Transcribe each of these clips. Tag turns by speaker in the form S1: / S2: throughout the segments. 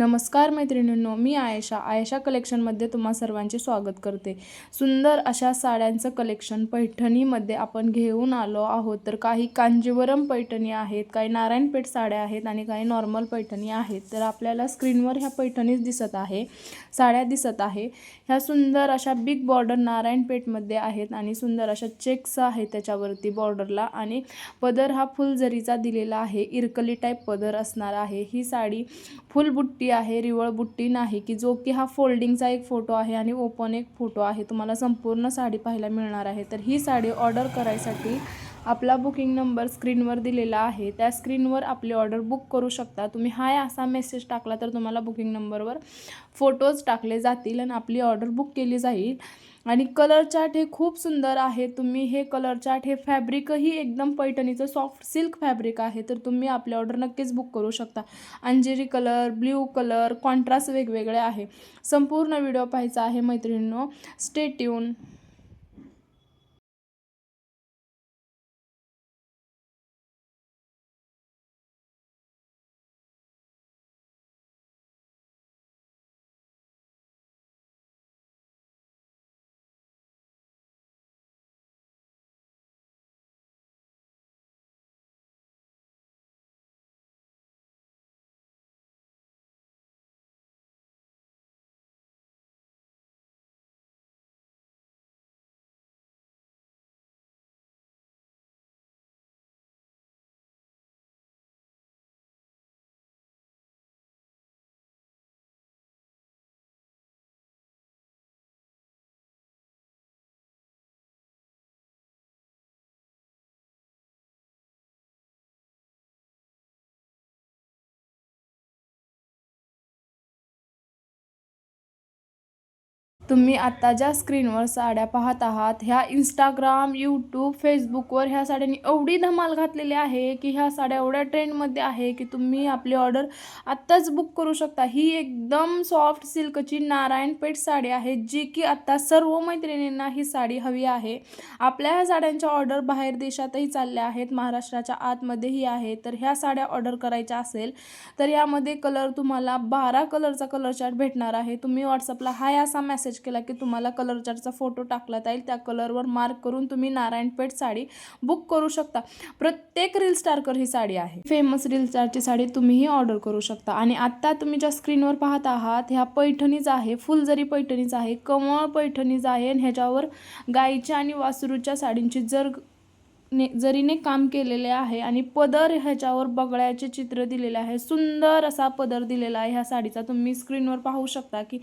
S1: नमस्कार मैत्रिणींनो मी आयशा. आयशा कलेक्शनमध्ये तुम्हा सर्वांचे स्वागत करते. सुंदर अशा साड्यांचं कलेक्शन पैठणीमध्ये आपण घेऊन आलो आहोत. तर काही कांजीवरम पैठणी आहेत काही नारायणपेठ साड्या आहेत आणि काही नॉर्मल पैठणी आहेत. तर आपल्याला स्क्रीनवर ह्या पैठणीच दिसत आहे साड्या दिसत आहे. ह्या सुंदर अशा बिग बॉर्डर नारायणपेठमध्ये आहेत आणि सुंदर अशा चेक्स आहेत त्याच्यावरती बॉर्डरला आणि पदर हा फुलझरीचा दिलेला आहे. इरकली टाईप पदर असणार आहे. ही साडी फुल बुट्टी आहे रिवळ बुट्टी नाही की जो की हा फोल्डिंगचा एक फोटो आहे आणि ओपन एक फोटो आहे तुम्हाला संपूर्ण साडी पाहायला मिळणार आहे. तर ही साडी ऑर्डर करायसाठी आपला बुकिंग नंबर स्क्रीनवर दिलेला आहे. त्या स्क्रीनवर आपली ऑर्डर बुक करू शकता. तुम्ही हाय असा मेसेज टाकला तर तुम्हाला बुकिंग नंबरवर फोटोज टाकले जातील आणि आपली ऑर्डर बुक केली जाईल. आणि कलर चार्ट हे खूप सुंदर आहे. तुम्ही हे कलर चार्ट हे फॅब्रिकही एकदम पैठणीचं सॉफ्ट सिल्क फॅब्रिक आहे. तर तुम्ही आपली ऑर्डर नक्कीच बुक करू शकता. अंजेरी कलर ब्ल्यू कलर कॉन्ट्रास्ट वेगवेगळे आहे. संपूर्ण व्हिडिओ पाहायचा आहे मैत्रिणींनो. स्टेट्यून तुम्ही आत्ता ज्या स्क्रीनवर साड्या पाहत आहात ह्या इंस्टाग्राम यूट्यूब फेसबुकवर ह्या साड्यांनी एवढी धमाल घातलेली आहे की ह्या साड्या एवढ्या ट्रेंडमध्ये आहे की तुम्ही आपली ऑर्डर आत्ताच बुक करू शकता. ही एकदम सॉफ्ट सिल्कची नारायणपेठ साडी आहे जी की आत्ता सर्व मैत्रिणींना ही साडी हवी आहे. आपल्या ह्या साड्यांच्या ऑर्डर बाहेर देशातही चालल्या आहेत महाराष्ट्राच्या आतमध्येही आहे. तर ह्या साड्या ऑर्डर करायच्या असेल तर यामध्ये कलर तुम्हाला बारा कलरचा कलर चार्ट भेटणार आहे. तुम्ही व्हॉट्सअपला हाय असा मेसेज केला की तुम्हाला कलर चार्टचा फोटो टाकला जाईल. त्या कलरवर मार्क करून तुम्ही नारायणपेठ साडी बुक करू शकता. प्रत्येक रील स्टारकर ही साडी आहे. फेमस रील स्टारची साडी तुम्हीही ऑर्डर करू शकता. आणि आत्ता तुम्ही ज्या स्क्रीनवर पाहत आहात ह्या पैठणीच आहे फुलजरी पैठणीच आहे कमळ पैठणीच आहे. आणि ह्याच्यावर गाईच्या आणि वासरूच्या साडींची जर ने जरीने काम केलेले आहे आणि पदर ह्याच्यावर बगळ्याचे चित्र दिलेले आहे सुंदर असा पदर दिलेला आहे ह्या साडीचा. तुम्ही स्क्रीनवर पाहू शकता की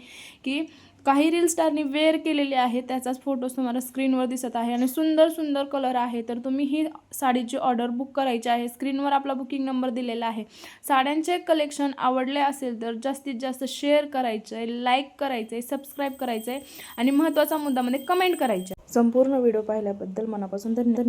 S1: की काही रील स्टारनी वेअर केलेले आहे त्याचाच फोटोज तुम्हाला स्क्रीनवर दिसत आहे आणि सुंदर सुंदर कलर आहे. तर तुम्ही ही साडीची ऑर्डर बुक करायची आहे. स्क्रीनवर आपला बुकिंग नंबर दिलेला आहे. साड्यांचे कलेक्शन आवडले असेल तर जास्तीत जास्त शेअर करायचं आहे लाईक करायचं आहे सबस्क्राईब करायचं आहे आणि महत्त्वाचा मुद्दा म्हणजे कमेंट करायचं. संपूर्ण व्हिडिओ पाहिल्याबद्दल मनापासून धन्यवाद.